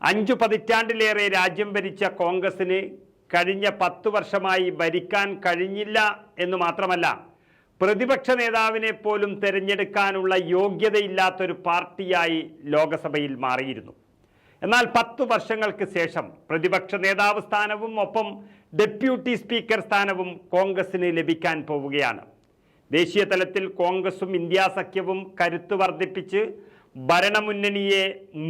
അഞ്ചു പതിറ്റാണ്ടിലേറെ രാജ്യം ഭരിച്ച കോൺഗ്രസിന് കഴിഞ്ഞ പത്തു വർഷമായി ഭരിക്കാൻ കഴിഞ്ഞില്ല എന്ന് മാത്രമല്ല പ്രതിപക്ഷ നേതാവിനെ പോലും തിരഞ്ഞെടുക്കാനുള്ള യോഗ്യതയില്ലാത്തൊരു പാർട്ടിയായി ലോകസഭയിൽ മാറിയിരുന്നു. എന്നാൽ പത്തു വർഷങ്ങൾക്ക് ശേഷം പ്രതിപക്ഷ നേതാവ് സ്ഥാനവും ഒപ്പം ഡെപ്യൂട്ടി സ്പീക്കർ സ്ഥാനവും കോൺഗ്രസിന് ലഭിക്കാൻ പോവുകയാണ്. ദേശീയ തലത്തിൽ കോൺഗ്രസും ഇന്ത്യ സഖ്യവും കരുത്ത് വർദ്ധിപ്പിച്ച് ഭരണമുന്നണിയെ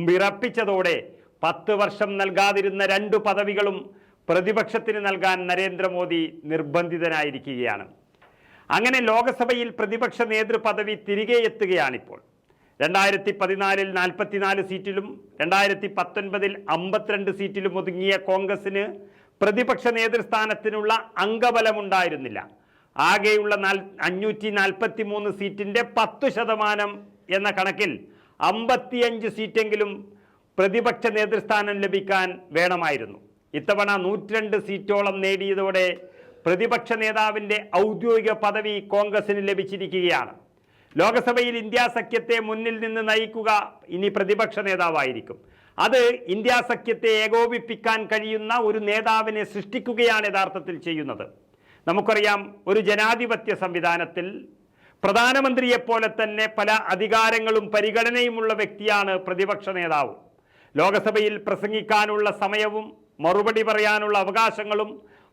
വിറപ്പിച്ചതോടെ പത്ത് വർഷം നൽകാതിരുന്ന രണ്ടു പദവികളും പ്രതിപക്ഷത്തിന് നൽകാൻ നരേന്ദ്രമോദി നിർബന്ധിതനായിരിക്കുകയാണ്. അങ്ങനെ ലോക്സഭയിൽ പ്രതിപക്ഷ നേതൃപദവി തിരികെ എത്തുകയാണിപ്പോൾ. രണ്ടായിരത്തി പതിനാലിൽ നാൽപ്പത്തിനാല് സീറ്റിലും രണ്ടായിരത്തി പത്തൊൻപതിൽ അമ്പത്തിരണ്ട് സീറ്റിലും ഒതുങ്ങിയ കോൺഗ്രസിന് പ്രതിപക്ഷ നേതൃസ്ഥാനത്തിനുള്ള അംഗബലമുണ്ടായിരുന്നില്ല. ആകെയുള്ള നാൽ അഞ്ഞൂറ്റി നാൽപ്പത്തി മൂന്ന് സീറ്റിന്റെ പത്ത് ശതമാനം എന്ന കണക്കിൽ അമ്പത്തിയഞ്ച് സീറ്റെങ്കിലും പ്രതിപക്ഷ നേതൃസ്ഥാനം ലഭിക്കാൻ വേണമായിരുന്നു. ഇത്തവണ നൂറ്റിരണ്ട് സീറ്റോളം നേടിയതോടെ പ്രതിപക്ഷ നേതാവിന്റെ ഔദ്യോഗിക പദവി കോൺഗ്രസിന് ലഭിച്ചിരിക്കുകയാണ്. ലോകസഭയിൽ ഇന്ത്യ സഖ്യത്തെ മുന്നിൽ നിന്ന് നയിക്കുക ഇനി പ്രതിപക്ഷ നേതാവായിരിക്കും. അത് ഇന്ത്യ സഖ്യത്തെ ഏകോപിപ്പിക്കാൻ കഴിയുന്ന ഒരു നേതാവിനെ സൃഷ്ടിക്കുകയാണ് യഥാർത്ഥത്തിൽ ചെയ്യുന്നത്. നമുക്കറിയാം ഒരു ജനാധിപത്യ സംവിധാനത്തിൽ പ്രധാനമന്ത്രിയെപ്പോലെ തന്നെ പല അധികാരങ്ങളും പരിഗണനയുമുള്ള വ്യക്തിയാണ് പ്രതിപക്ഷ നേതാവ്. ലോകസഭയിൽ പ്രസംഗിക്കാനുള്ള സമയവും മറുപടി പറയാനുള്ള അവകാശങ്ങളും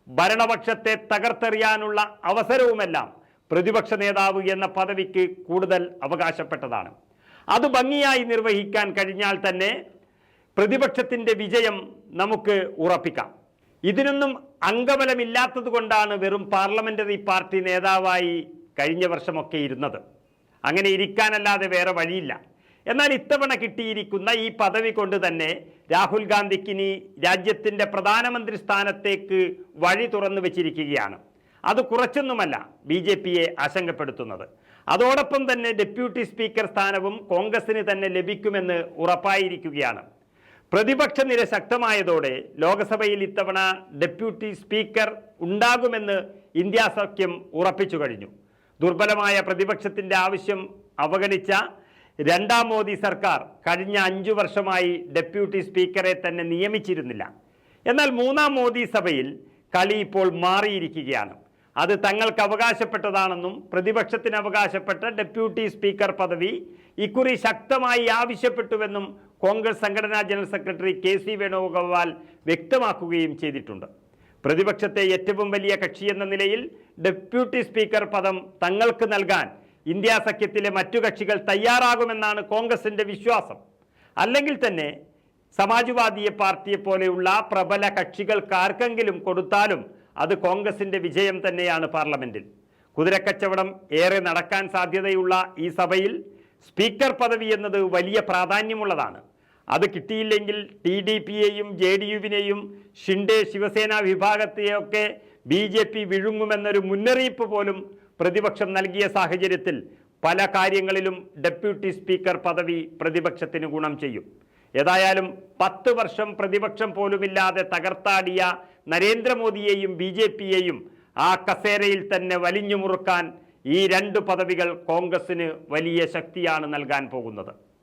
ഭരണപക്ഷത്തെ തകർത്തെറിയാനുള്ള അവസരവുമെല്ലാം പ്രതിപക്ഷ നേതാവ് എന്ന പദവിക്ക് കൂടുതൽ അവകാശപ്പെട്ടതാണ്. അത് ഭംഗിയായി നിർവഹിക്കാൻ കഴിഞ്ഞാൽ തന്നെ പ്രതിപക്ഷത്തിന്റെ വിജയം നമുക്ക് ഉറപ്പിക്കാം. ഇതിനൊന്നും അംഗബലമില്ലാത്തത് കൊണ്ടാണ് വെറും പാർലമെന്ററി പാർട്ടി നേതാവായി കഴിഞ്ഞ വർഷമൊക്കെ ഇരുന്നത്. അങ്ങനെ ഇരിക്കാനല്ലാതെ വേറെ വഴിയില്ല. എന്നാൽ ഇത്തവണ കിട്ടിയിരിക്കുന്ന ഈ പദവി കൊണ്ട് തന്നെ രാഹുൽ ഗാന്ധിക്ക് ഇനി രാജ്യത്തിന്റെ പ്രധാനമന്ത്രി സ്ഥാനത്തേക്ക് വഴി തുറന്നു വെച്ചിരിക്കുകയാണ്. അത് കുറച്ചൊന്നുമല്ല ബി ജെ പിയെ ആശങ്കപ്പെടുത്തുന്നത്. അതോടൊപ്പം തന്നെ ഡെപ്യൂട്ടി സ്പീക്കർ സ്ഥാനവും കോൺഗ്രസിന് തന്നെ ലഭിക്കുമെന്ന് ഉറപ്പായിരിക്കുകയാണ്. പ്രതിപക്ഷ നിര ശക്തമായതോടെ ലോക്സഭയിൽ ഇത്തവണ ഡെപ്യൂട്ടി സ്പീക്കർ ഉണ്ടാകുമെന്ന് ഇന്ത്യ സഖ്യം ഉറപ്പിച്ചു കഴിഞ്ഞു. ദുർബലമായ പ്രതിപക്ഷത്തിന്റെ ആവശ്യം അവഗണിച്ച രണ്ടാം മോദി സർക്കാർ കഴിഞ്ഞ അഞ്ചു വർഷമായി ഡെപ്യൂട്ടി സ്പീക്കറെ തന്നെ നിയമിച്ചിരുന്നില്ല. എന്നാൽ മൂന്നാം മോദി സഭയിൽ കളി ഇപ്പോൾ മാറിയിരിക്കുകയാണ്. അത് തങ്ങൾക്ക് അവകാശപ്പെട്ടതാണെന്നും പ്രതിപക്ഷത്തിന് അവകാശപ്പെട്ട ഡെപ്യൂട്ടി സ്പീക്കർ പദവി ഇക്കുറി ശക്തമായി ആവശ്യപ്പെട്ടുവെന്നും കോൺഗ്രസ് സംഘടനാ general secretary K C Venugopal വ്യക്തമാക്കുകയും ചെയ്തിട്ടുണ്ട്. പ്രതിപക്ഷത്തെ ഏറ്റവും വലിയ കക്ഷിയെന്ന നിലയിൽ ഡെപ്യൂട്ടി സ്പീക്കർ പദം തങ്ങൾക്ക് നൽകാൻ ഇന്ത്യ സഖ്യത്തിലെ മറ്റു കക്ഷികൾ തയ്യാറാകുമെന്നാണ് കോൺഗ്രസിന്റെ വിശ്വാസം. അല്ലെങ്കിൽ തന്നെ സമാജ്വാദിയെ പാർട്ടിയെ പോലെയുള്ള പ്രബല കക്ഷികൾക്കാർക്കെങ്കിലും കൊടുത്താലും അത് കോൺഗ്രസിന്റെ വിജയം തന്നെയാണ് പാർലമെന്റിൽ. കുതിരക്കച്ചവടം ഏറെ നടക്കാൻ സാധ്യതയുള്ള ഈ സഭയിൽ സ്പീക്കർ പദവി എന്നത് വലിയ പ്രാധാന്യമുള്ളതാണ്. അത് കിട്ടിയില്ലെങ്കിൽ ടി ഡി പിയെയും ജെ ഡി യുവിനെയും ഷിൻഡെ ശിവസേന വിഭാഗത്തെയൊക്കെ ബി ജെ പി വിഴുങ്ങുമെന്നൊരു മുന്നറിയിപ്പ് പോലും പ്രതിപക്ഷം നൽകിയ സാഹചര്യത്തിൽ പല കാര്യങ്ങളിലും ഡെപ്യൂട്ടി സ്പീക്കർ പദവി പ്രതിപക്ഷത്തിന് ഗുണം ചെയ്യും. ഏതായാലും പത്ത് വർഷം പ്രതിപക്ഷം പോലുമില്ലാതെ തകർത്താടിയ നരേന്ദ്രമോദിയെയും ബി ജെ പിയെയും ആ കസേരയിൽ തന്നെ വലിഞ്ഞു മുറുക്കാൻ ഈ രണ്ട് പദവികൾ കോൺഗ്രസിന് വലിയ ശക്തിയാണ് നൽകാൻ പോകുന്നത്.